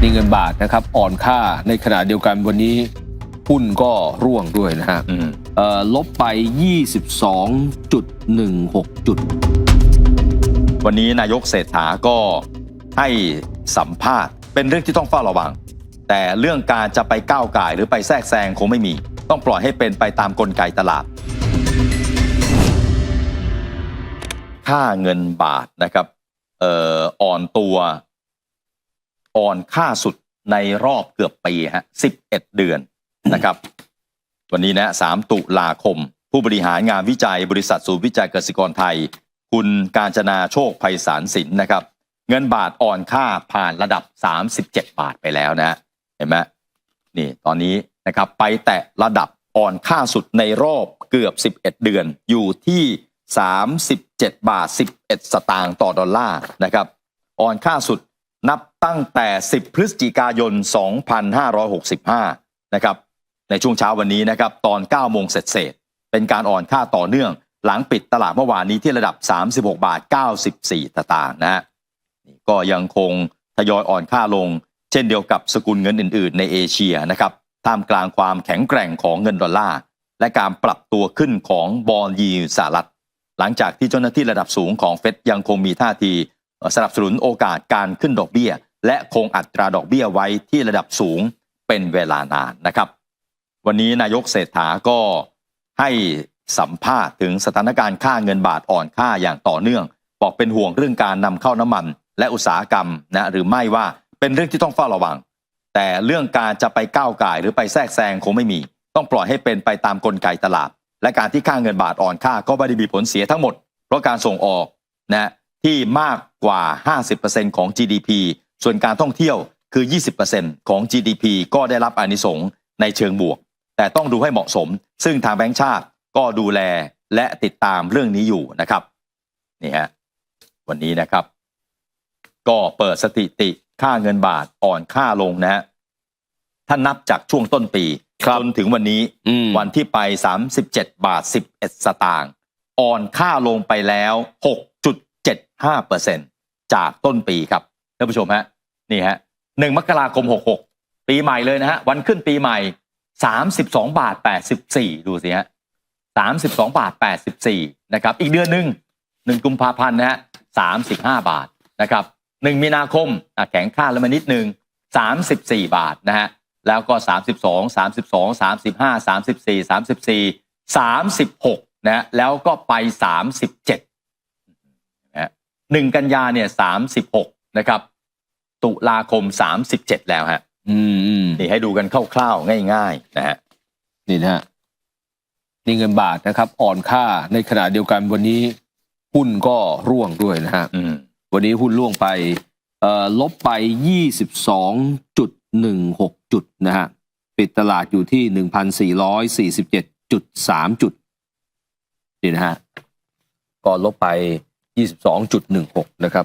นี่เงินบาทนะครับ อ่อนค่าในขณะเดียวกันวันนี้หุ้นก็ร่วงด้วยนะฮะอืมเอ่อลบไป 22.16 จุด วันนี้นายกเศรษฐาก็ให้สัมภาษณ์ เป็นเรื่องที่ต้องเฝ้าระวัง แต่เรื่องการจะไปก้าวไก่ายหรือไปแทรกแซงคงไม่มี ต้องปล่อยให้เป็นไปตามกลไกตลาด ค่าเงินบาทนะครับเอ่ออ่อนตัว อ่อนค่าสุดในรอบเกือบปีฮะ11เอ็ดเดือนนะครับ วันนี้นะ3ตุลาคม ผู้บริหารงานวิจัยบริษัทศูนย์วิจัยเกษตรกรไทย คุณการจนาโชคภัยสารสินนะครับ เงินบาทอ่อนค่าผ่านระดับ 37 บาทไปแล้วนะฮะเห็นไหมนี่ตอนนี้นะครับไปแตะระดับอ่อนค่าสุดในรอบเกือบ 11 เดือนอยู่ที่ 37 บาท 11 สตางค์ต่อดอลลาร์นะครับอ่อนค่าสุด นับตั้งแต่ 10 พฤศจิกายน 2565 นะครับ ในช่วงเช้าวันนี้นะครับ ตอน 9 โมงเสร็จๆเป็นการอ่อนค่าต่อเนื่อง หลังปิดตลาดเมื่อวานนี้ที่ระดับ 36 บาท 94สตางค์นะฮะก็ยังคงทยอยอ่อนค่าลง เช่นเดียวกับสกุลเงินอื่น ๆ ในเอเชียนะครับท่ามกลางความแข็งแกร่งของเงินดอลลาร์และการปรับตัวขึ้นของบอลยีสหรัฐ หลังจากที่เจ้าหน้าที่ระดับสูงของเฟดยังคงมีท่าที สนับสนุนโอกาสการขึ้นดอกเบี้ย และคงอัตราดอกเบี้ยไว้ที่ระดับสูงเป็นเวลานานนะครับ วันนี้นายกเศรษฐาก็ให้สัมภาษณ์ถึงสถานการณ์ค่าเงินบาทอ่อนค่าอย่างต่อเนื่อง บอกเป็นห่วงเรื่องการนำเข้าน้ำมัน และอุตสาหกรรมนะหรือไม่ว่าเป็นเรื่องที่ต้องเฝ้าระวัง แต่เรื่องการจะไปก้าวไก่หรือไปแทรกแซงคงไม่มี ต้องปล่อยให้เป็นไปตามกลไกตลาด และการที่ค่าเงินบาทอ่อนค่าก็ไม่ได้มีผลเสียทั้งหมด เพราะการส่งออกนะ ที่มากกว่า 50%ของ GDP ส่วนการท่องเที่ยวคือ 20%ของ GDP ก็ได้รับอานิสงส์ในเชิงบวก แต่ต้องดูให้เหมาะสม ซึ่งทางแบงก์ชาติก็ดูแลและติดตามเรื่องนี้อยู่นะครับนี่ฮะวันนี้นะครับ ก็เปิดสถิติค่าเงินบาทอ่อนค่าลงนะฮะถ้านับจากช่วงต้นปีครับจนถึงวันนี้อืมวันที่ไป 37 บาท 11 สตางค์อ่อนค่าลงไปแล้ว 75%จากต้นปีครับท่านผู้ชมฮะนี่ฮะ1มกราคม 66 ปีใหม่เลยนะฮะวันขึ้นปีใหม่ 32 บาท 84 ดูสิฮะ32 บาท 84 นะครับ อีกเดือนหนึ่ง1กุมภาพันธ์นะฮะ35 บาทนะครับ1มีนาคมแข็งค่าแล้วมานิดนึง 34 บาทนะฮะแล้วก็ 32 32 35 34 34 36นะฮะแล้วก็ไป 37 หนึ่งกันยาเนี่ย36นะครับ ตุลาคม37แล้วฮะอืมอืมนี่ให้ดูกันคร่าวๆง่าย ๆ นะฮะนี่นะฮะนี่เงินบาทนะครับ อ่อนค่าในขณะเดียวกันวันนี้หุ้นก็ร่วงด้วยนะฮะอืมวันนี้หุ้นร่วงไปเอ่อลบไป22.16จุดนะฮะปิดตลาดอยู่ที่1,447.3จุดนี่นะฮะก็ลบไป 22.16 นะครับ